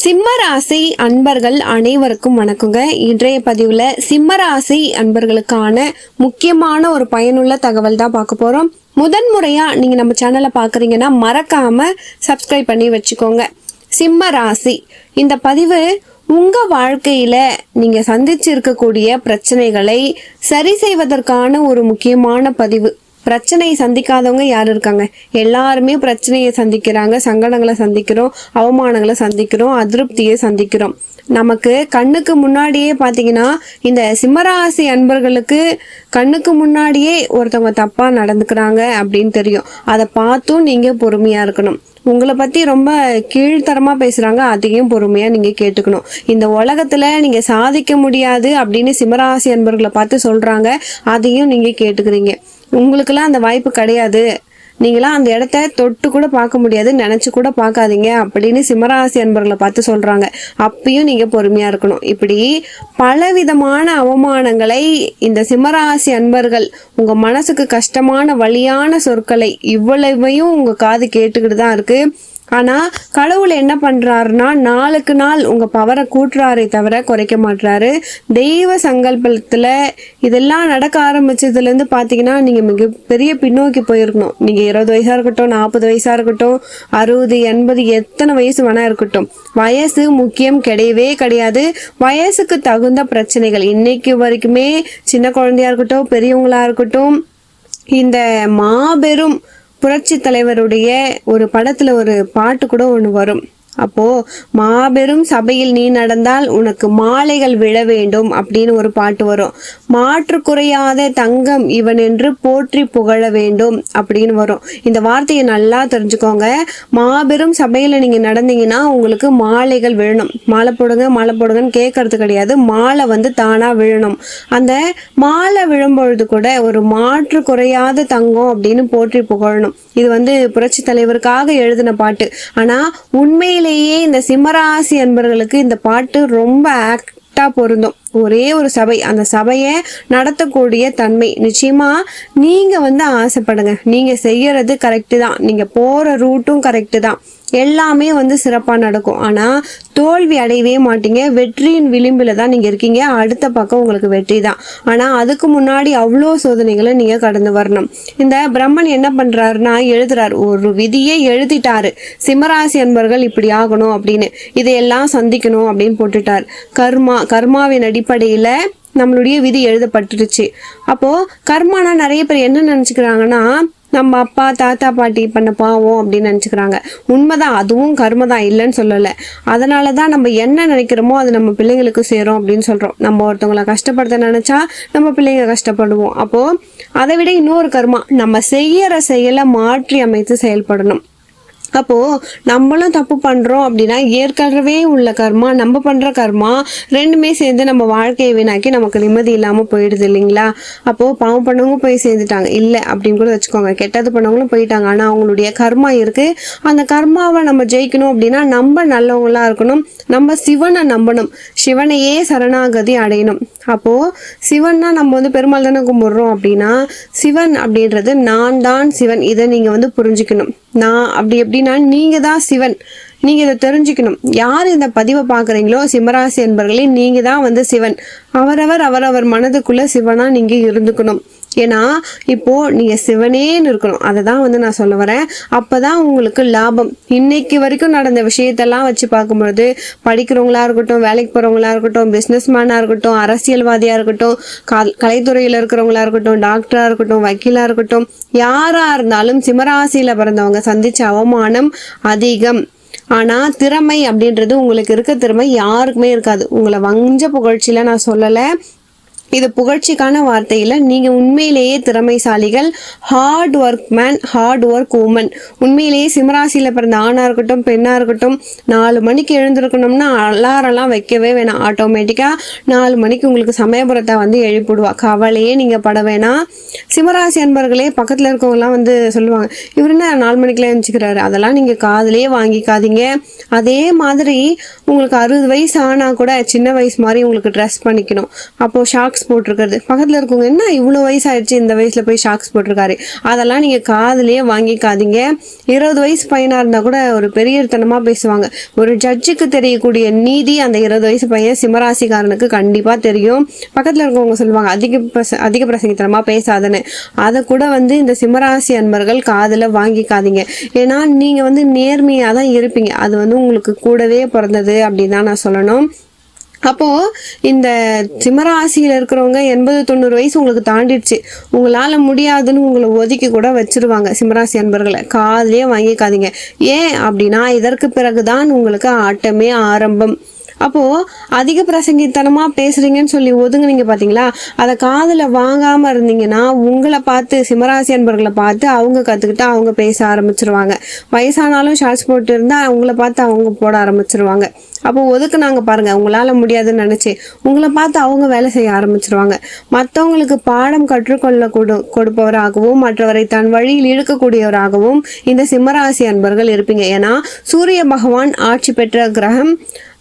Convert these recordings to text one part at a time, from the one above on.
சிம்மராசி அன்பர்கள் அனைவருக்கும் வணக்கங்க. இன்றைய பதிவில் சிம்மராசி அன்பர்களுக்கான முக்கியமான ஒரு பயனுள்ள தகவல் தான் பார்க்க போகிறோம் முதன் முறையாக நீங்கள் நம்ம சேனலை பார்க்குறீங்கன்னா மறக்காமல் சப்ஸ்கிரைப் பண்ணி வச்சுக்கோங்க. சிம்ம ராசி இந்த பதிவு உங்கள் வாழ்க்கையில் நீங்கள் சந்திச்சிருக்கக்கூடிய பிரச்சனைகளை சரி செய்வதற்கான ஒரு முக்கியமான பதிவு. பிரச்சனையை சந்திக்காதவங்க யார் இருக்காங்க? எல்லாருமே பிரச்சனையை சந்திக்கிறாங்க சங்கடங்களை சந்திக்கிறோம் அவமானங்களை சந்திக்கிறோம் அதிருப்தியை சந்திக்கிறோம். நமக்கு கண்ணுக்கு முன்னாடியே பார்த்தீங்கன்னா இந்த சிம்மராசி அன்பர்களுக்கு கண்ணுக்கு முன்னாடியே ஒருத்தவங்க தப்பாக நடந்துக்கிறாங்க அப்படின்னு தெரியும். அதை பார்த்தும் நீங்கள் பொறுமையாக இருக்கணும். உங்களை பற்றி ரொம்ப கீழ்த்தரமாக பேசுகிறாங்க அதையும் பொறுமையாக நீங்கள் கேட்டுக்கணும். இந்த உலகத்தில் நீங்கள் சாதிக்க முடியாது அப்படின்னு சிம்மராசி அன்பர்களை பார்த்து சொல்கிறாங்க அதையும் நீங்கள் கேட்டுக்கிறீங்க. உங்களுக்கெல்லாம் அந்த வாய்ப்பு கிடையாது. நீங்களாம் அந்த இடத்த தொட்டு கூட பார்க்க முடியாது நினச்சி கூட பார்க்காதீங்க அப்படின்னு சிம்மராசி அன்பர்களை பார்த்து சொல்கிறாங்க அப்பயும் நீங்கள் பொறுமையாக இருக்கணும். இப்படி பலவிதமான அவமானங்களை இந்த சிம்மராசி அன்பர்கள் உங்கள் மனசுக்கு கஷ்டமான வழியான சொற்களை இவ்வளவையும் உங்கள் காது கேட்டுக்கிட்டு தான் இருக்குது ஆனால் கடவுள் என்ன பண்ணுறாருன்னா நாளுக்கு நாள் உங்கள் பவரை கூட்டுறாரே தவிர குறைக்க மாட்டுறாரு தெய்வ சங்கல்பத்தில் இதெல்லாம் நடக்க ஆரம்பித்ததுலேருந்து பார்த்தீங்கன்னா நீங்கள் மிகப்பெரிய பின்னோக்கி போயிருக்கணும். நீங்கள் இருபது வயசாக இருக்கட்டும் நாற்பது வயசாக இருக்கட்டும் அறுபது எண்பது எத்தனை வயசு வேணா இருக்கட்டும். வயசு முக்கியம் கிடையவே கிடையாது. வயசுக்கு தகுந்த பிரச்சனைகள். இன்னைக்கு வரைக்குமே சின்ன குழந்தையா இருக்கட்டும் பெரியவங்களாக இருக்கட்டும் இந்த மாபெரும் புரட்சி தலைவருடைய ஒரு படத்துல ஒரு பாட்டு கூட ஒன்று வரும். அப்போ மாபெரும் சபையில் நீ நடந்தால் உனக்கு மாலைகள் விழ வேண்டும் அப்படின்னு ஒரு பாட்டு வரும். மாற்று குறையாத தங்கம் இவன் என்று போற்றி புகழ வேண்டும் அப்படின்னு வரும். இந்த வார்த்தையை நல்லா தெரிஞ்சுக்கோங்க. மாபெரும் சபையில் நீங்கள் நடந்தீங்கன்னா உங்களுக்கு மாலைகள் விழணும். மாலை போடுங்க மாலை போடுங்கன்னு கேட்கறது கிடையாது. மாலை வந்து தானாக விழணும். அந்த மாலை விழும்பொழுது கூட ஒரு மாற்று குறையாத தங்கம் அப்படின்னு போற்றி புகழணும். இது வந்து புரட்சி தலைவருக்காக எழுதின பாட்டு. ஆனால் உண்மையிலேயே இந்த சிம்மராசி அன்பர்களுக்கு இந்த பாட்டு ரொம்ப ஆக்டா பொருந்தும். ஒரே ஒரு சபை. அந்த சபையை நடத்தக்கூடிய தன்மை. நிச்சயமா நீங்க வந்து ஆசைப்படுங்க. நீங்க செய்யறது கரெக்டு தான். நீங்க போற ரூட்டும் கரெக்டு தான். எல்லாமே வந்து சிறப்பாக நடக்கும். ஆனால் தோல்வி அடையவே மாட்டீங்க. வெற்றியின் விளிம்பில் தான் நீங்கள் இருக்கீங்க. அடுத்த பக்கம் உங்களுக்கு வெற்றி தான். ஆனால் அதுக்கு முன்னாடி அவ்வளோ சோதனைகளை நீங்கள் கடந்து வரணும். இந்த பிரம்மன் என்ன பண்ணுறாருன்னா எழுதுறாரு. ஒரு விதியை எழுதிட்டாரு. சிம்மராசி அன்பர்கள் இப்படி ஆகணும் அப்படின்னு. இதையெல்லாம் சந்திக்கணும் அப்படின்னு போட்டுட்டார். கர்மா கர்மாவின் அடிப்படையில் நம்மளுடைய விதி எழுதப்பட்டுருச்சு. அப்போது கர்மானா நிறைய பேர் என்ன நினச்சிக்கிறாங்கன்னா நம்ம அப்பா தாத்தா பாட்டி பண்ண பாவம் அப்படின்னு நினச்சிக்கிறாங்க. உண்மைதான் அதுவும் கர்ம தான் இல்லைன்னு சொல்லலை. அதனால தான் நம்ம என்ன நினைக்கிறோமோ அது நம்ம பிள்ளைங்களுக்கு சேரும் அப்படின்னு சொல்கிறோம் நம்ம ஒருத்தவங்களை கஷ்டப்படுத்த நினச்சா நம்ம பிள்ளைங்க கஷ்டப்படுவோம். அப்போது அதை விட இன்னொரு கர்மா நம்ம செய்கிற செயலை மாற்றி அமைத்து செயல்படணும். அப்போது நம்மளும் தப்பு பண்ணுறோம் அப்படின்னா ஏற்கனவே உள்ள கர்மா நம்ம பண்ணுற கர்மா ரெண்டுமே சேர்ந்து நம்ம வாழ்க்கையை வீணாக்கி நமக்கு நிம்மதி இல்லாமல் போயிடுது இல்லைங்களா? அப்போது பாவம் பண்ணவங்க போய் சேர்ந்துட்டாங்க. இல்லை அப்படின்னு கூட வச்சுக்கோங்க. கெட்டது பண்ணவங்களும் போயிட்டாங்க. ஆனால் அவங்களுடைய கர்மா இருக்குது அந்த கர்மாவை நம்ம ஜெயிக்கணும் அப்படின்னா நம்ம நல்லவங்களா இருக்கணும். நம்ம சிவனை நம்பணும். சிவனையே சரணாகதி அடையணும். அப்போது சிவன்னா நம்ம வந்து பெருமாள் தானே கும்பிட்றோம் அப்படின்னா சிவன் அப்படின்றது நான் தான் சிவன். இதை நீங்கள் வந்து புரிஞ்சுக்கணும். நான் அப்படி எப்படி அப்படின்னா நீங்க தான் சிவன். நீங்க இதை தெரிஞ்சுக்கணும். யார் இந்த பதிவை பார்க்குறீங்களோ சிம்மராசி என்பர்களே நீங்க தான் வந்து சிவன். அவரவர் அவரவர் மனதுக்குள்ள சிவனாக நீங்கள் இருந்துக்கணும். ஏன்னா இப்போ நீங்கள் சிவனேன்னு இருக்கணும். அதை தான் வந்து நான் சொல்ல வரேன். அப்போ தான் உங்களுக்கு லாபம். இன்னைக்கு வரைக்கும் நடந்த விஷயத்தெல்லாம் வச்சு பார்க்கும்பொழுது படிக்கிறவங்களா இருக்கட்டும் வேலைக்கு போகிறவங்களா இருக்கட்டும் பிஸ்னஸ் மேனாக இருக்கட்டும் அரசியல்வாதியாக இருக்கட்டும் கல் கலைத்துறையில் இருக்கிறவங்களா இருக்கட்டும் டாக்டராக இருக்கட்டும் வக்கீலாக இருக்கட்டும் யாராக இருந்தாலும் சிமராசியில் பிறந்தவங்க சந்தித்த அவமானம் அதிகம். ஆனால் திறமை அப்படின்றது உங்களுக்கு இருக்க திறமை யாருக்குமே இருக்காது. உங்களை வஞ்ச புகழ்ச்சியில் நான் சொல்லலை. இது புகழ்ச்சிக்கான வார்த்தையில் நீங்கள் உண்மையிலேயே திறமைசாலிகள் hard work man hard work woman உண்மையிலேயே சிம்மராசியில் பிறந்த ஆணாக இருக்கட்டும் பெண்ணாக இருக்கட்டும் நாலு மணிக்கு எழுந்திருக்கணும்னா அலாரம்லாம் வைக்கவே வேணாம். ஆட்டோமேட்டிக்காக நாலு மணிக்கு உங்களுக்கு சமயபுரத்தை வந்து எழுப்பிடுவா கவலையே நீங்கள் பட வேணாம். சிம்மராசி அன்பர்களே பக்கத்தில் இருக்கவங்கலாம் வந்து சொல்லுவாங்க இவர் என்ன நாலு மணிக்கெல்லாம் எழுந்துக்கிறாரு அதெல்லாம் நீங்கள் காதுலயே வாங்கிக்காதீங்க. அதே மாதிரி உங்களுக்கு அறுபது வயசு ஆனால் கூட சின்ன வயசு மாதிரி உங்களுக்கு ட்ரெஸ் பண்ணிக்கணும். அப்போது ஷாக் ஷாக்ஸ் போட்டிருக்கிறது. பக்கத்தில் இருக்கவங்க என்ன இவ்வளோ வயசாயிடுச்சு? இந்த வயசில் போய் ஷாக்ஸ் போட்டிருக்காரு. அதெல்லாம் நீங்கள் காதலையே வாங்கிக்காதீங்க. இருபது வயசு பையனாக இருந்தால் கூட ஒரு பெரியத்தனமாக பேசுவாங்க. ஒரு ஜட்ஜுக்கு தெரியக்கூடிய நீதி அந்த இருபது வயசு பையன் சிம்மராசிக்காரனுக்கு கண்டிப்பாக தெரியும். பக்கத்தில் இருக்கவங்க சொல்லுவாங்க அதிக பிரச அதிக பிரசங்கித்தனமாக பேசாதன்னு. அதை கூட வந்து இந்த சிம்மராசி அன்பர்கள் காதில் வாங்கிக்காதீங்க. ஏன்னா நீங்கள் வந்து நேர்மையாக தான் இருப்பீங்க. அது வந்து உங்களுக்கு கூடவே பிறந்தது அப்படின்னு தான் நான் சொல்லணும். அப்போ இந்த சிம்மராசியில் இருக்கிறவங்க எண்பது தொண்ணூறு வயசு உங்களுக்கு தாண்டிடுச்சு. உங்களால் முடியாதுன்னு உங்களை ஒதுக்கி கூட வச்சிருவாங்க சிம்மராசி அன்பர்களை. காதலே வாங்கிக்காதீங்க. ஏன் அப்படின்னா இதற்கு பிறகுதான் உங்களுக்கு ஆட்டமே ஆரம்பம். அப்போ அதிக பிரசங்கித்தனமா பேசுறீங்கன்னு சொல்லி ஒதுங்குனீங்க பாத்தீங்களா? அதை காதுல வாங்காம இருந்தீங்கன்னா உங்களை பார்த்து சிம்மராசி அன்பர்களை பார்த்து அவங்க கத்துக்கிட்டு அவங்க பேச ஆரம்பிச்சிருவாங்க. வயசானாலும் ஷார்ட்ஸ் போட்டு இருந்தா அவங்கள பார்த்து அவங்க போட ஆரம்பிச்சிருவாங்க. அப்போ ஒதுக்குனாங்க பாருங்க உங்களால முடியாதுன்னு நினைச்சு உங்களை பார்த்து அவங்க வேலை செய்ய ஆரம்பிச்சிருவாங்க. மற்றவங்களுக்கு பாடம் கற்றுக்கொள்ள கொடு கொடுப்பவராகவும் மற்றவரை தன் வழியில் இழுக்கக்கூடியவராகவும் இந்த சிம்மராசி அன்பர்கள் இருப்பீங்க. ஏன்னா சூரிய பகவான் ஆட்சி பெற்ற கிரகம்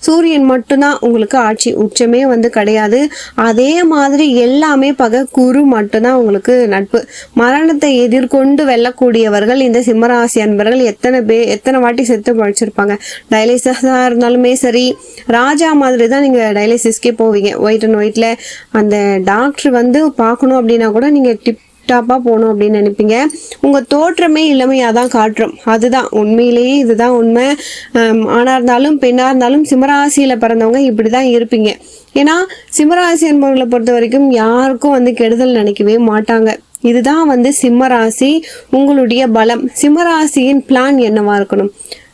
சூரியன் மட்டும்தான் உங்களுக்கு ஆட்சி உச்சமே வந்து கிடையாது. அதே மாதிரி எல்லாமே பக குரு மட்டும்தான் உங்களுக்கு நட்பு. மரணத்தை எதிர்கொண்டு வெல்லக்கூடியவர்கள் இந்த சிம்மராசி அன்பர்கள் எத்தனை பே எத்தனை வாட்டி செத்து பழிச்சிருப்பாங்க டயலிசஸாக இருந்தாலுமே சரி சரி ராஜா மாதிரி தான் நீங்கள் டயாலிசிஸ்க்கே போவீங்க ஒயிட் அண்ட் ஒயிட்டில் அந்த டாக்டர் வந்து பார்க்கணும் அப்படின்னா கூட நீங்கள் டிப் டாப்பாக போகணும் அப்படின்னு நினைப்பீங்க. உங்கள் தோற்றமே இளமையாக தான் காட்டுறோம் அதுதான் உண்மையிலேயே இதுதான் உண்மை. ஆம், இருந்தாலும் பெண்ணாக இருந்தாலும் சிம்மராசியில் பிறந்தவங்க இப்படி தான் இருப்பீங்க. ஏன்னா சிம்மராசி என்பவர்களை பொறுத்த வரைக்கும் யாருக்கும் வந்து கெடுதல் நினைக்கவே மாட்டாங்க. இதுதான் வந்து சிம்மராசி உங்களுடைய பலம். சிம்மராசியின் பிளான் என்னவா இருக்கணும்?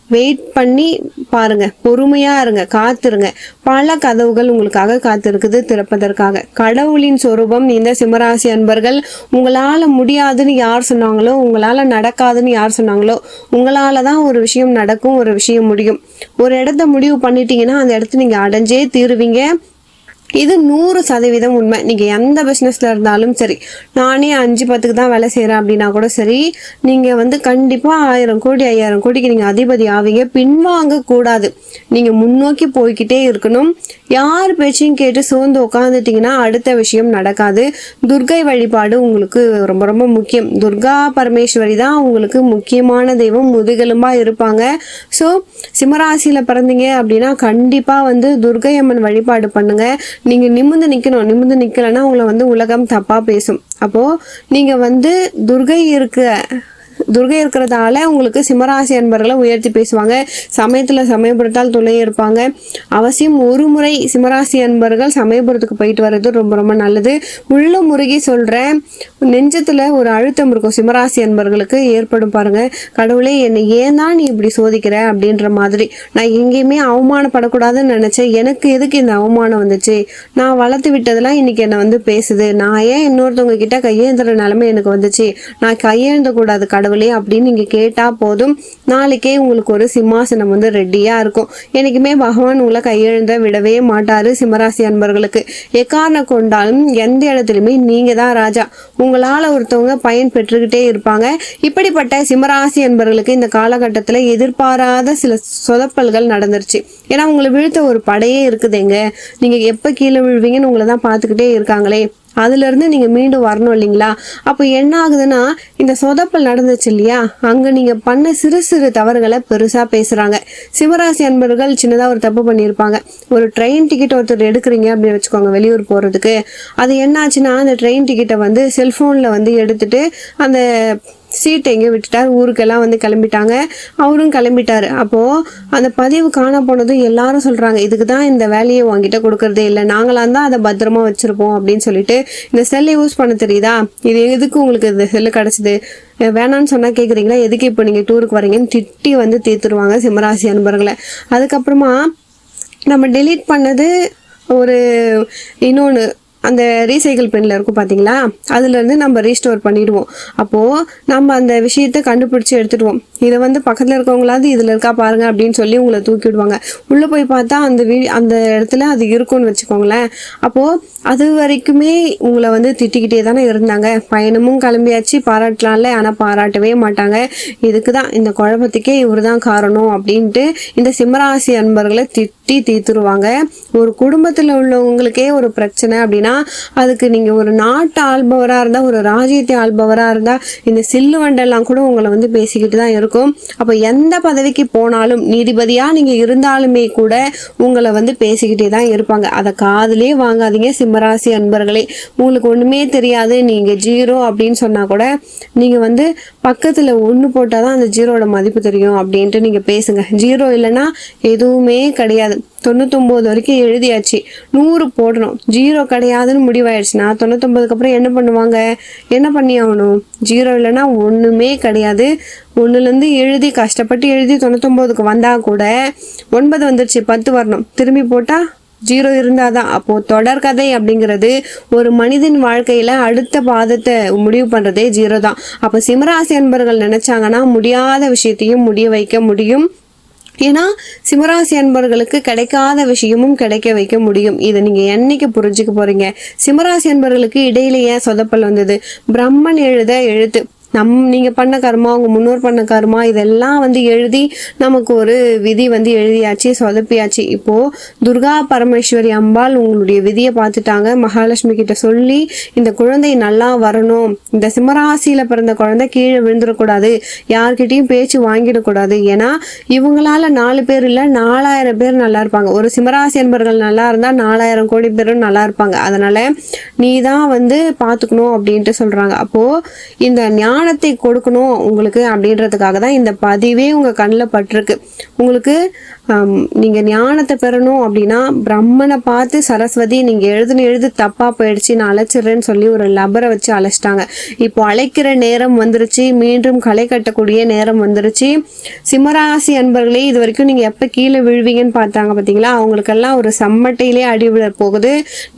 வெயிட் பண்ணி பாருங்க. பொறுமையா இருங்க. காத்திருங்க. பல கதவுகள் உங்களுக்காக காத்திருக்குது திறப்பதற்காக. கடவுளின் சொரூபம் இந்த சிம்மராசி அன்பர்கள் உங்களால முடியாதுன்னு யார் சொன்னாங்களோ உங்களால நடக்காதுன்னு யார் சொன்னாங்களோ உங்களால தான் ஒரு விஷயம் நடக்கும் ஒரு விஷயம் முடியும். ஒரு இடத்த முடிவு பண்ணிட்டீங்கன்னா அந்த இடத்த நீங்க அடைஞ்சே தீருவீங்க. இது நூறு சதவீதம் உண்மை. நீங்கள் எந்த பிஸ்னஸில் இருந்தாலும் சரி நானே அஞ்சு பத்துக்கு தான் வேலை செய்கிறேன் அப்படின்னா கூட சரி நீங்கள் வந்து கண்டிப்பாக ஆயிரம் கோடி ஐயாயிரம் கோடிக்கு நீங்கள் அதிபதி ஆவீங்க. பின்வாங்க கூடாது நீங்கள் முன்னோக்கி போய்க்கிட்டே இருக்கணும். யார் பேச்சையும் கேட்டு சோர்ந்து உட்காந்துட்டிங்கன்னா அடுத்த விஷயம் நடக்காது. துர்கை வழிபாடு உங்களுக்கு ரொம்ப ரொம்ப முக்கியம். துர்கா பரமேஸ்வரி தான் உங்களுக்கு முக்கியமான தெய்வம். முதுகெலும்பாக இருப்பாங்க. ஸோ சிம்மராசியில் பிறந்தீங்க அப்படின்னா கண்டிப்பாக வந்து துர்கை அம்மன் வழிபாடு பண்ணுங்கள் நீங்கள் நிமிர்ந்து நிற்கணும் நிமிர்ந்து நிற்கலைன்னா உங்களை வந்து உலகம் தப்பாக பேசும். அப்போது நீங்கள் வந்து துர்கை இருக்க துர்கை இருக்கிறதால உங்களுக்கு சிம்மராசி அன்பர்களை உயர்த்தி பேசுவாங்க. சமயத்தில் சமயபுரத்தால் துணை இருப்பாங்க. அவசியம் ஒரு முறை சிம்மராசி அன்பர்கள் சமயபுரத்துக்கு போயிட்டு வர்றது ரொம்ப ரொம்ப நல்லது. உள்ள முருகி சொல்கிறேன் நெஞ்சத்தில் ஒரு அழுத்தம் இருக்கும் சிம்மராசி அன்பர்களுக்கு ஏற்படும் பாருங்க. கடவுளே என்னை ஏன் தான் நீ இப்படி சோதிக்கிற அப்படின்ற மாதிரி. நான் எங்கேயுமே அவமானப்படக்கூடாதுன்னு நினச்சேன். எனக்கு எதுக்கு இந்த அவமானம் வந்துச்சு? நான் வளர்த்து விட்டதெல்லாம் இன்னைக்கு என்னை வந்து பேசுது. நான் ஏன் இன்னொருத்தவங்க கிட்ட கையேந்துற நிலைமை எனக்கு வந்துச்சு? நான் கையேந்தக்கூடாது. கடவுள் கடவுளே அப்படின்னு நீங்க கேட்டா போதும். நாளைக்கே உங்களுக்கு ஒரு சிம்மாசனம் வந்து ரெடியா இருக்கும். என்றைக்குமே பகவான் உங்களை கையெழுந்த விடவே மாட்டாரு சிம்மராசி அன்பர்களுக்கு. எக்காரணம் கொண்டாலும் எந்த இடத்துலையுமே நீங்க தான் ராஜா. உங்களால ஒருத்தவங்க பயன் பெற்றுக்கிட்டே இருப்பாங்க. இப்படிப்பட்ட சிம்மராசி அன்பர்களுக்கு இந்த காலகட்டத்தில் எதிர்பாராத சில சொதப்பல்கள் நடந்துருச்சு. ஏன்னா உங்களை வீழ்த்த ஒரு படையே இருக்குதுங்க. நீங்க எப்ப கீழே விழுவீங்கன்னு உங்களை தான் பார்த்துக்கிட்டே இருக்காங்களே. அதுலேருந்து நீங்கள் மீண்டும் வரணும் இல்லைங்களா? அப்போ என்ன ஆகுதுன்னா இந்த சொதப்பல் நடந்துச்சு இல்லையா? அங்கே நீங்கள் பண்ண சிறு சிறு தவறுகளை பெருசாக பேசுகிறாங்க சிவராசி அன்பர்கள் சின்னதாக ஒரு தப்பு பண்ணியிருப்பாங்க. ஒரு ட்ரெயின் டிக்கெட் ஒருத்தர் எடுக்கிறீங்க அப்படின்னு வச்சுக்கோங்க வெளியூர் போகிறதுக்கு அது என்னாச்சுன்னா அந்த ட்ரெயின் டிக்கெட்டை வந்து செல்ஃபோனில் வந்து எடுத்துட்டு அந்த சீட்டை எங்கேயும் விட்டுட்டார். ஊருக்கெல்லாம் வந்து கிளம்பிட்டாங்க. அவரும் கிளம்பிட்டார். அப்போது அந்த பதிவு காண போனதும் எல்லாரும் சொல்கிறாங்க இதுக்கு தான் இந்த வேலையை உங்ககிட்ட கொடுக்கறதே இல்லை. நாங்களாம் தான் அதை பத்திரமா வச்சுருப்போம் அப்படின்னு சொல்லிட்டு இந்த செல்லை யூஸ் பண்ண தெரியுதா? இது எதுக்கு உங்களுக்கு இந்த செல்லு கிடச்சிது? வேணான்னு சொன்னால் கேட்குறீங்களா எதுக்கு இப்போ நீங்கள் டூருக்கு வரீங்கன்னு திட்டி வந்து தீர்த்துருவாங்க சிம்மராசி அன்பர்களை. அதுக்கப்புறமா நம்ம டெலீட் பண்ணது ஒரு இன்னொன்று அந்த ரீசைக்கிள் பெண்ணில் இருக்கும் பார்த்தீங்களா அதுலேருந்து நம்ம ரீஸ்டோர் பண்ணிடுவோம். அப்போது நம்ம அந்த விஷயத்தை கண்டுபிடிச்சி எடுத்துடுவோம். இதை வந்து பக்கத்தில் இருக்கவங்களாவது இதில் இருக்கா பாருங்கள் அப்படின்னு சொல்லி உங்களை தூக்கி விடுவாங்க உள்ளே போய் பார்த்தா அந்த வீ அந்த இடத்துல அது இருக்கும்னு வச்சுக்கோங்களேன். அப்போது அது வரைக்குமே உங்களை வந்து திட்டிக்கிட்டே தானே இருந்தாங்க. பயணமும் கிளம்பியாச்சு. பாராட்டலாம்ல. ஆனால் பாராட்டவே மாட்டாங்க. இதுக்கு தான் இந்த குழப்பத்துக்கே இவர் தான் காரணம் அப்படின்ட்டு இந்த சிம்மராசி அன்பர்களை திட்டி தீத்துருவாங்க தீர்த்துருவாங்க. ஒரு குடும்பத்தில் உள்ளவங்களுக்கே ஒரு பிரச்சனை அப்படின்னா அதுக்கு நீங்கள் ஒரு நாட்டு ஆள்பவராக இருந்தால் ஒரு ராஜ்யத்தை ஆள்பவராக இருந்தால் இந்த சில்லு வண்டெல்லாம் கூட உங்களை வந்து பேசிக்கிட்டு தான் இருக்கும். அப்போ எந்த பதவிக்கு போனாலும் நீதிபதியாக நீங்கள் இருந்தாலுமே கூட உங்களை வந்து பேசிக்கிட்டே தான் இருப்பாங்க. அதை காதலே வாங்காதீங்க சிம்மராசி அன்பர்களே. உங்களுக்கு ஒன்றுமே தெரியாது. நீங்கள் ஜீரோ அப்படின்னு சொன்னால் கூட நீங்கள் வந்து பக்கத்தில் ஒன்று போட்டால் தான் அந்த ஜீரோட மதிப்பு தெரியும் அப்படின்ட்டு நீங்கள் பேசுங்க. ஜீரோ இல்லைன்னா எதுவுமே கிடையாது. தொண்ணூத்தொம்போது வரைக்கும் எழுதியாச்சு. நூறு போடணும். ஜீரோ கிடையாதுன்னு முடிவாயிடுச்சுன்னா தொண்ணூத்தொம்பதுக்கு அப்புறம் என்ன பண்ணுவாங்க? என்ன பண்ணி ஆகணும்? ஜீரோ இல்லைன்னா ஒன்றுமே கிடையாது. ஒன்றுலேருந்து எழுதி கஷ்டப்பட்டு எழுதி தொண்ணூத்தொம்போதுக்கு வந்தால் கூட ஒன்பது வந்துருச்சு பத்து வரணும். திரும்பி போட்டால் ஜீரோ இருந்தால் தான் அப்போது தொடர்கதை அப்படிங்கிறது ஒரு மனிதன் வாழ்க்கையில் அடுத்த பாதத்தை முடிவு பண்ணுறதே ஜீரோ தான். அப்போ சிம்மராசி அன்பர்கள் நினச்சாங்கன்னா முடியாத விஷயத்தையும் முடிய வைக்க முடியும். ஏன்னா சிம்மராசி அன்பர்களுக்கு கிடைக்காத விஷயமும் கிடைக்க வைக்க முடியும். இதை நீங்கள் என்னைக்கு புரிஞ்சுக்க போகிறீங்க சிம்மராசி அன்பர்களுக்கு இடையிலேயே ஏன் சொதப்பல் வந்தது. பிரம்மன் எழுத எழுத்து. நம் நீங்கள் பண்ண கர்மா உங்கள் முன்னோர் பண்ண கர்மா இதெல்லாம் வந்து எழுதி நமக்கு ஒரு விதி வந்து எழுதியாச்சு சொதப்பியாச்சு. இப்போது துர்கா பரமேஸ்வரி அம்பாள் உங்களுடைய விதியை பார்த்துட்டாங்க. மகாலட்சுமி கிட்ட சொல்லி இந்த குழந்தை நல்லா வரணும். இந்த சிம்மராசியில் பிறந்த குழந்தை கீழே விழுந்துடக்கூடாது. யார்கிட்டையும் பேச்சு வாங்கிடக்கூடாது. ஏன்னா இவங்களால நாலு பேர் இல்லை நாலாயிரம் பேர் நல்லா இருப்பாங்க. ஒரு சிம்மராசி அன்பர்கள் நல்லா இருந்தால் நாலாயிரம் கோடி பேரும் நல்லா இருப்பாங்க. அதனால் நீ தான் வந்து பார்த்துக்கணும் அப்படின்ட்டு சொல்கிறாங்க அப்போது இந்த ஞானத்தை கொடுக்கணும் உங்களுக்கு அப்படின்றதுக்காக தான் இந்த பதிவே உங்க கண்ணில் பட்டிருக்கு. உங்களுக்கு நீங்கள் நீங்க ஞானத்தை பெறணும் அப்படின்னா பிரம்மனை பார்த்து சரஸ்வதி நீங்க எழுதுன எழுது தப்பா போயிடுச்சு நான் அழைச்சிடுறேன்னு சொல்லி ஒரு லபரை வச்சு அழைச்சிட்டாங்க. இப்போ அழைக்கிற நேரம் வந்துருச்சு மீண்டும் களை கட்டக்கூடிய நேரம் வந்துருச்சு. சிம்மராசி அன்பர்களே இது வரைக்கும் நீங்க எப்ப கீழே விழுவீங்கன்னு பார்த்தாங்க பாத்தீங்களா? அவங்களுக்கெல்லாம் ஒரு சம்மட்டையிலே அடி விழ போகுது.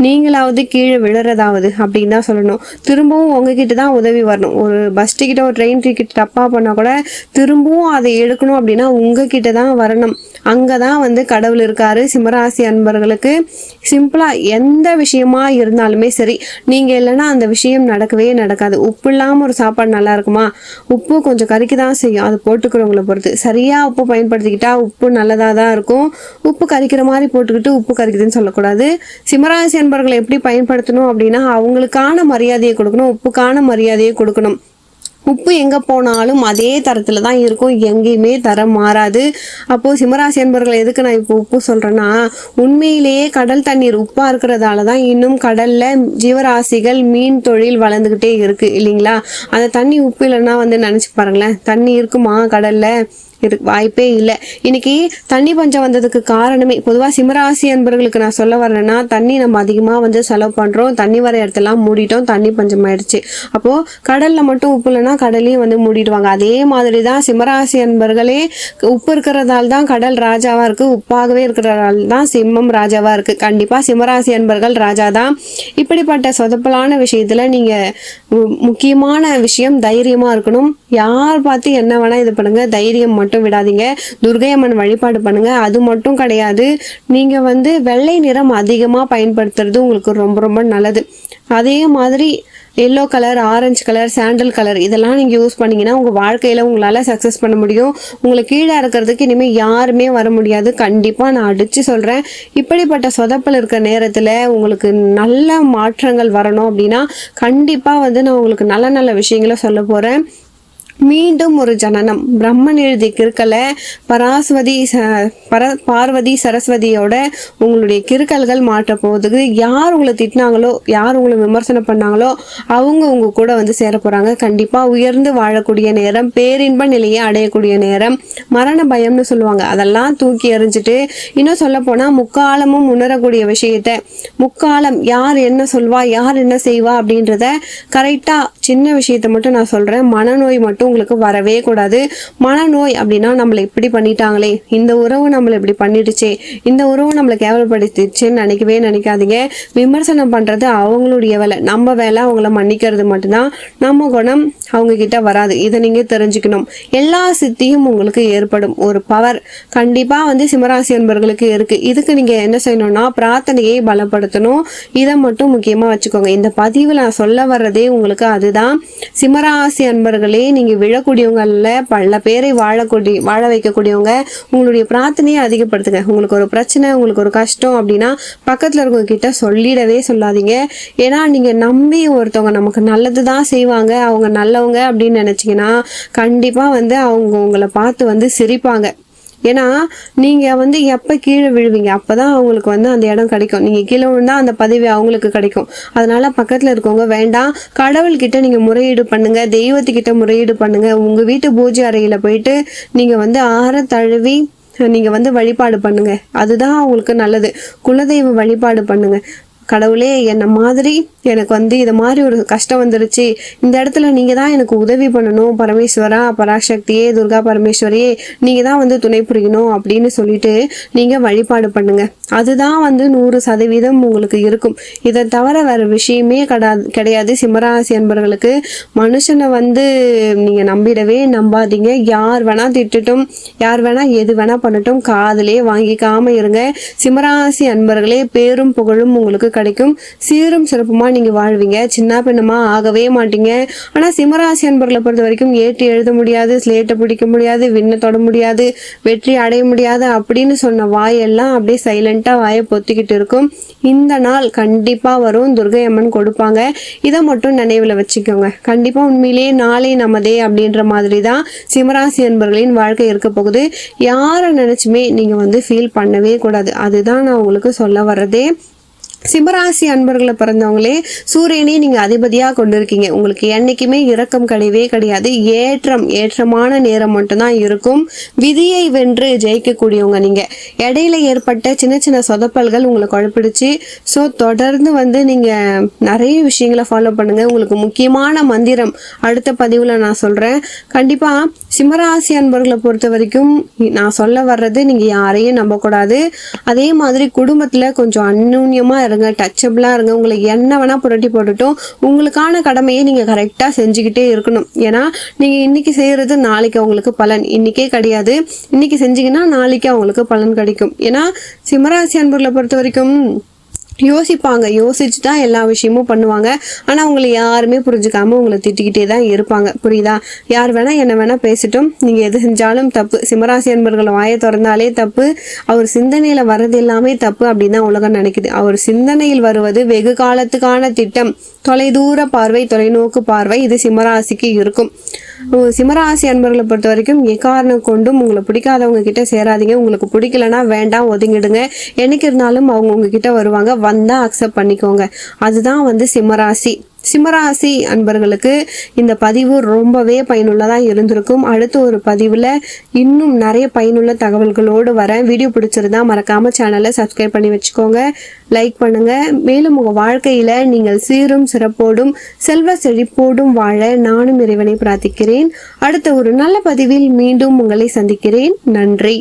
நீங்களாவது கீழே விழுறதாவது அப்படின்னு தான் சொல்லணும். திரும்பவும் உங்ககிட்ட தான் உதவி வரணும். ஒரு பஸ் டிக்கெட்டோ ஒரு ட்ரெயின் டிக்கெட் தப்பா பண்ணா கூட திரும்பவும் அதை எடுக்கணும் அப்படின்னா உங்ககிட்ட தான் வரணும். அங்கே தான் வந்து கடவுள் இருக்காரு. சிம்மராசி அன்பர்களுக்கு சிம்பிளாக எந்த விஷயமா இருந்தாலுமே சரி நீங்கள் இல்லைன்னா அந்த விஷயம் நடக்கவே நடக்காது. உப்பு இல்லாமல் ஒரு சாப்பாடு நல்லா இருக்குமா? உப்பு கொஞ்சம் கறிக்கு தான் செய்யும். அது போட்டுக்கிறவங்கள பொறுத்து. சரியாக உப்பு பயன்படுத்திக்கிட்டா உப்பு நல்லதாக தான் இருக்கும். உப்பு கறிக்கிற மாதிரி போட்டுக்கிட்டு உப்பு கறிக்குதுன்னு சொல்லக்கூடாது. சிம்மராசி அன்பர்களை எப்படி பயன்படுத்தணும் அப்படின்னா அவங்களுக்கான மரியாதையை கொடுக்கணும் உப்புக்கான மரியாதையை கொடுக்கணும். உப்பு எங்கே போனாலும் அதே தரத்தில் தான் இருக்கும். எங்கேயுமே தரம் மாறாது. அப்போது சிம்மராசி அன்பர்கள் எதுக்கு நான் இப்போ உப்பு சொல்கிறேன்னா உண்மையிலேயே கடல் தண்ணீர் உப்பாக இருக்கிறதால தான் இன்னும் கடலில் ஜீவராசிகள் மீன் தொழில் வளர்ந்துக்கிட்டே இருக்குது இல்லைங்களா? அந்த தண்ணி உப்பு இல்லைன்னா வந்து நினச்சி பாருங்களேன். தண்ணி இருக்குமா கடலில்? இரு வாய்ப்பே இல்லை. இன்னைக்கு தண்ணி பஞ்சம் வந்ததுக்கு காரணமே பொதுவாக சிம்மராசி அன்பர்களுக்கு நான் சொல்ல வரேன்னா தண்ணி நம்ம அதிகமாக வந்து செலவு பண்ணுறோம் தண்ணி வர இடத்தெல்லாம் மூடிட்டோம் தண்ணி பஞ்சம் ஆயிடுச்சு அப்போது கடலில் மட்டும் உப்பு இல்லைன்னா கடலையும் வந்து மூடிடுவாங்க. அதே மாதிரி தான் சிம்மராசி அன்பர்களே உப்பு இருக்கிறதால தான் கடல் ராஜாவாக இருக்குது உப்பாகவே இருக்கிறதால தான் சிம்மம் ராஜாவாக இருக்குது கண்டிப்பாக சிம்மராசி அன்பர்கள் ராஜா தான். இப்படிப்பட்ட சொதப்பலான விஷயத்தில் நீங்கள் முக்கியமான விஷயம் தைரியமாக இருக்கணும். யார் பார்த்து என்ன வேணால் இது பண்ணுங்கள் தைரியம் மட்டும் விடாதீங்க. துர்கை அம்மன் வழிபாடு பண்ணுங்க. அது மட்டும் கிடையாது. நீங்கள் வந்து வெள்ளை நிறம் அதிகமாக பயன்படுத்துறது உங்களுக்கு ரொம்ப ரொம்ப நல்லது. அதே மாதிரி yellow colour orange colour sandal colour இதெல்லாம் நீங்கள் யூஸ் பண்ணீங்கன்னா உங்கள் வாழ்க்கையில் உங்களால் சக்ஸஸ் பண்ண முடியும். உங்களை கீழே இருக்கிறதுக்கு இனிமேல் யாருமே வர முடியாது. கண்டிப்பாக நான் அடித்து சொல்கிறேன் இப்படிப்பட்ட சொதப்பல் இருக்கிற நேரத்தில் உங்களுக்கு நல்ல மாற்றங்கள் வரணும் அப்படின்னா கண்டிப்பாக வந்து நான் உங்களுக்கு நல்ல நல்ல விஷயங்களை சொல்ல போகிறேன் மீண்டும் ஒரு ஜனனம். பிரம்மன் எழுதிய கிருக்கலை பராஸ்வதி ச பர பார்வதி சரஸ்வதியோட உங்களுடைய கிறுக்கல்கள் மாற்ற போகுது. யார் உங்களை திட்டினாங்களோ யார் உங்களை விமர்சனம் பண்ணாங்களோ அவங்க உங்க கூட வந்து சேர போறாங்க. கண்டிப்பாக உயர்ந்து வாழக்கூடிய நேரம் பேரின்ப நிலையை அடையக்கூடிய நேரம் மரண பயம்னு சொல்லுவாங்க. அதெல்லாம் தூக்கி எறிஞ்சிட்டு இன்னும் சொல்ல போனால் முக்காலமும் உணரக்கூடிய விஷயத்த முக்காலம் யார் என்ன சொல்வா யார் என்ன செய்வா அப்படின்றத கரெக்டாக சின்ன விஷயத்த மட்டும் நான் சொல்கிறேன் மனநோய் மட்டும் உங்களுக்கு வரவே கூடாது. மனநோய் அப்படின்னா நம்மளை இப்படி பண்ணிட்டாங்களே. இந்த உறவு நம்மளை இப்படி பண்ணிடுச்சே. இந்த உறவு நம்மளை கேவலப்படுத்திடுச்சேன்னு நினைக்கவே நினைக்காதீங்க. விமர்சனம் பண்றது அவங்களுடைய வேலை. நம்ம வேலை அவங்கள மன்னிக்கிறது மட்டும்தான். நம்ம குணம் அவங்க கிட்ட வராது. இதை நீங்க தெரிஞ்சுக்கணும். எல்லா சித்தியும் உங்களுக்கு ஏற்படும். ஒரு பவர் கண்டிப்பாக வந்து சிம்மராசி அன்பர்களுக்கு இருக்கு. இதுக்கு நீங்க என்ன செய்யணும்னா பிரார்த்தனையை பலப்படுத்தணும். இதை மட்டும் முக்கியமா வச்சுக்கோங்க. இந்த பதிவில் நான் சொல்ல வர்றதே உங்களுக்கு அதுதான். சிம்மராசி அன்பர்களே நீங்கள் நீங்கள் பல பேரை வாழக்கூடிய வாழ வைக்கக்கூடியவங்க உங்களுடைய பிரார்த்தனையை அதிகப்படுத்துங்க. உங்களுக்கு ஒரு பிரச்சனை உங்களுக்கு ஒரு கஷ்டம் அப்படின்னா பக்கத்தில் இருக்கவங்க கிட்ட சொல்லிடவே சொல்லாதீங்க. ஏன்னா நீங்கள் நம்பி ஒருத்தவங்க நமக்கு நல்லது தான் செய்வாங்க. அவங்க நல்லவங்க அப்படின்னு நினச்சிங்கன்னா கண்டிப்பாக வந்து அவங்க உங்களை பார்த்து வந்து சிரிப்பாங்க. ஏன்னா நீங்கள் வந்து எப்போ கீழே விழுவீங்க அப்போ தான் அவங்களுக்கு வந்து அந்த இடம் கிடைக்கும். நீங்கள் கீழே விழுந்தால் அந்த பதவி அவங்களுக்கு கிடைக்கும். அதனால் பக்கத்தில் இருக்கவங்க வேண்டாம். கடவுள்கிட்ட நீங்கள் முறையீடு பண்ணுங்கள் தெய்வத்துக்கிட்ட முறையீடு பண்ணுங்கள் உங்கள் வீட்டு பூஜை அறையில் போயிட்டு நீங்கள் வந்து ஆற தழுவி நீங்கள் வந்து வழிபாடு பண்ணுங்கள் அதுதான் உங்களுக்கு நல்லது. குலதெய்வ வழிபாடு பண்ணுங்கள் கடவுளே என்னை மாதிரி எனக்கு வந்து இது மாதிரி ஒரு கஷ்டம் வந்துருச்சு. இந்த இடத்துல நீங்கள் தான் எனக்கு உதவி பண்ணணும். பரமேஸ்வரா பராசக்தியே துர்கா பரமேஸ்வரியே நீங்கள் தான் வந்து துணை புரியணும் அப்படின்னு சொல்லிட்டு நீங்கள் வழிபாடு பண்ணுங்க. அதுதான் வந்து நூறு சதவீதம் உங்களுக்கு இருக்கும். இதை தவிர வேறு விஷயமே கிடையாது கிடையாது. சிம்மராசி அன்பர்களுக்கு மனுஷனை வந்து நீங்கள் நம்பிடவே நம்பாதீங்க. யார் வேணால் திட்டட்டும் யார் வேணால் எது வேணால் பண்ணட்டும் காதலே வாங்கிக்காமல் இருங்க. சிம்மராசி அன்பர்களே பேரும் புகழும் உங்களுக்கு கிடைக்கும். சீரும் சிறப்புமா நீங்க வாழ்வீங்க. சின்ன பின்னமா ஆகவே மாட்டீங்க. ஆனா சிம்மராசி அன்பர்களை பொறுத்த வரைக்கும் ஏற்றி எழுத முடியாது ஸ்லேட்டை பிடிக்க முடியாது விண்ணை தொட முடியாது வெற்றி அடைய முடியாது அப்படின்னு சொன்ன வாயெல்லாம் அப்படியே சைலண்டா வாயை பொத்திக்கிட்டு இருக்கும். இந்த நாள் கண்டிப்பா வரும். துர்கை அம்மன் கொடுப்பாங்க. இதை மட்டும் நினைவில் வச்சுக்கோங்க. கண்டிப்பா உண்மையிலேயே நாளை நமதே அப்படின்ற மாதிரி தான் சிம்மராசி அன்பர்களின் வாழ்க்கை இருக்க போகுது. யாரை நினைச்சுமே நீங்க வந்து ஃபீல் பண்ணவே கூடாது. அதுதான் நான் உங்களுக்கு சொல்ல வர்றதே. சிம்மராசி அன்பர்களை பிறந்தவங்களே சூரியனே அதிபதியாக கொண்டு இருக்கீங்க உங்களுக்கு என்றைக்குமே இரக்கம் கிடையவே கிடையாது. ஏற்றம் ஏற்றமான நேரம் மட்டும்தான் இருக்கும். விதியை வென்று ஜெயிக்கக்கூடியவங்க நீங்கள் இடையில ஏற்பட்ட சின்ன சின்ன சொதப்பல்கள் உங்களை குழப்பிடுச்சு. ஸோ தொடர்ந்து வந்து நீங்கள் நிறைய விஷயங்களை ஃபாலோ பண்ணுங்கள் உங்களுக்கு முக்கியமான மந்திரம் அடுத்த பதிவில் நான் சொல்கிறேன் கண்டிப்பாக சிம்மராசி அன்பர்களை பொறுத்த வரைக்கும் நான் சொல்ல வர்றது நீங்கள் யாரையும் நம்பக்கூடாது. அதே மாதிரி குடும்பத்தில் கொஞ்சம் அந்யூன்யமா இருங்க டச்சபிளாக இருங்க. உங்களை என்ன வேணா புரட்டி போட்டுட்டும். உங்களுக்கான கடமையை நீங்க கரெக்டா செஞ்சுக்கிட்டே இருக்கணும். ஏன்னா நீங்க இன்னைக்கு செய்யறது நாளைக்கு அவங்களுக்கு பலன். இன்னைக்கே கிடையாது. இன்னைக்கு செஞ்சீங்கன்னா நாளைக்கு அவங்களுக்கு பலன் கிடைக்கும். ஏன்னா சிம்மராசி அன்பர்களை பொறுத்த வரைக்கும் யோசிப்பாங்க. யோசிச்சு தான் எல்லா விஷயமும் பண்ணுவாங்க. ஆனால் அவங்களை யாருமே புரிஞ்சுக்காம உங்களை திட்டிக்கிட்டே தான் இருப்பாங்க. புரியுதா? யார் வேணா என்ன வேணா பேசிட்டும். நீங்கள் எது செஞ்சாலும் தப்பு. சிம்மராசி அன்பர்கள் வாயை திறந்தாலே தப்பு. அவர் சிந்தனையில் வர்றது எல்லாமே தப்பு அப்படின்னு தான் உலகம் நினைக்குது. அவர் சிந்தனையில் வருவது வெகு காலத்துக்கான திட்டம். தொலைதூர பார்வை தொலைநோக்கு பார்வை இது சிம்மராசிக்கு இருக்கும். சிம்மராசி அன்பர்களை பொறுத்த வரைக்கும் எக்காரணம் கொண்டும் உங்களை பிடிக்காதவங்க கிட்ட சேராதீங்க. உங்களுக்கு பிடிக்கலனா வேண்டாம் ஒதுங்கிடுங்க. என்னைக்கு இருந்தாலும் அவங்க உங்ககிட்ட வருவாங்க. வந்தா அக்செப்ட் பண்ணிக்கோங்க. அதுதான் வந்து சிம்மராசி. சிம்மராசி அன்பர்களுக்கு இந்த பதிவு ரொம்பவே பயனுள்ளதாக இருந்திருக்கும். அடுத்த ஒரு பதிவில் இன்னும் நிறைய பயனுள்ள தகவல்களோடு வரேன். வீடியோ பிடிச்சிருந்தா மறக்காமல் சேனலை சப்ஸ்கிரைப் பண்ணி வச்சுக்கோங்க. லைக் பண்ணுங்கள் மேலும் உங்கள் வாழ்க்கையில் நீங்கள் சீரும் சிறப்போடும் செல்வ செழிப்போடும் வாழ நானும் இறைவனை பிரார்த்திக்கிறேன். அடுத்த ஒரு நல்ல பதிவில் மீண்டும் உங்களை சந்திக்கிறேன். நன்றி.